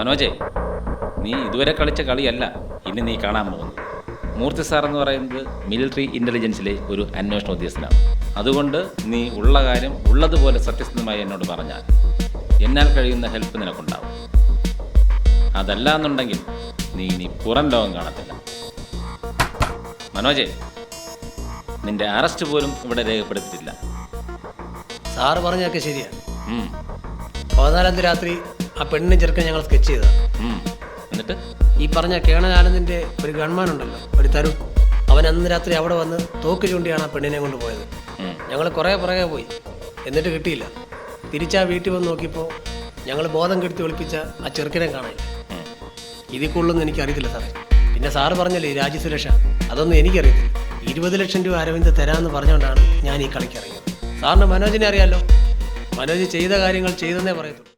മനോജേ നീ ഇതുവരെ കളിച്ച കളിയല്ല ഇനി നീ കാണാൻ പോകുന്നു മൂർത്തി സാർ എന്ന് പറയുന്നത് മിലിറ്ററി ഇന്റലിജൻസിലെ ഒരു അന്വേഷണ ഉദ്യോഗസ്ഥനാണ്. അതുകൊണ്ട് നീ ഉള്ള കാര്യം ഉള്ളതുപോലെ സത്യസന്ധമായി എന്നോട് പറഞ്ഞാൽ എന്നാൽ കഴിയുന്ന ഹെൽപ്പ് നിനക്കുണ്ടാവും. അതല്ല എന്നുണ്ടെങ്കിൽ നീ ഇനി പുറം ലോകം കാണത്തില്ല. മനോജേ നിന്റെ അറസ്റ്റ് പോലും ഇവിടെ രേഖപ്പെടുത്തിയിട്ടില്ല. സാറ് പറഞ്ഞൊക്കെ ശരിയാണ് പതിനാലാം തീയതി രാത്രി ആ പെണ്ണിനെ ചെറുക്കൻ ഞങ്ങൾ സ്കെച്ച് ചെയ്തതാണ് എന്നിട്ട്? ഈ പറഞ്ഞ കേണനാനന്ദിന്റെ ഒരു ഗൺമാൻ ഉണ്ടല്ലോ ഒരു തരു അവൻ അന്ന് രാത്രി അവിടെ വന്ന് തോക്ക് ചൂണ്ടിയാണ് ആ പെണ്ണിനെ കൊണ്ട് പോയത്. ഞങ്ങൾ കുറേ പുറകെ പോയി. എന്നിട്ട് കിട്ടിയില്ല. തിരിച്ചാ വീട്ടിൽ വന്ന് നോക്കിയപ്പോൾ ഞങ്ങൾ ബോധം കെടുത്തി വിളിപ്പിച്ച ആ ചെറുക്കനെ കാണാനില്ല ഉം. ഇതിൽ കൂടുതലൊന്നും എനിക്കറിയത്തില്ല സാറേ. പിന്നെ സാറ് പറഞ്ഞല്ലേ ഈ രാജ്യസുരക്ഷ അതൊന്നും എനിക്കറിയത്തില്ല. ഇരുപത് ലക്ഷം രൂപ അരവിന്ദ് തരാമെന്ന് പറഞ്ഞുകൊണ്ടാണ് ഞാൻ ഈ കളിക്കറിയുന്നത് സാറിന് മനോജിനെ അറിയാലോ? മനോജ് ചെയ്ത കാര്യങ്ങൾ ചെയ്തെന്നേ പറയത്തുള്ളൂ.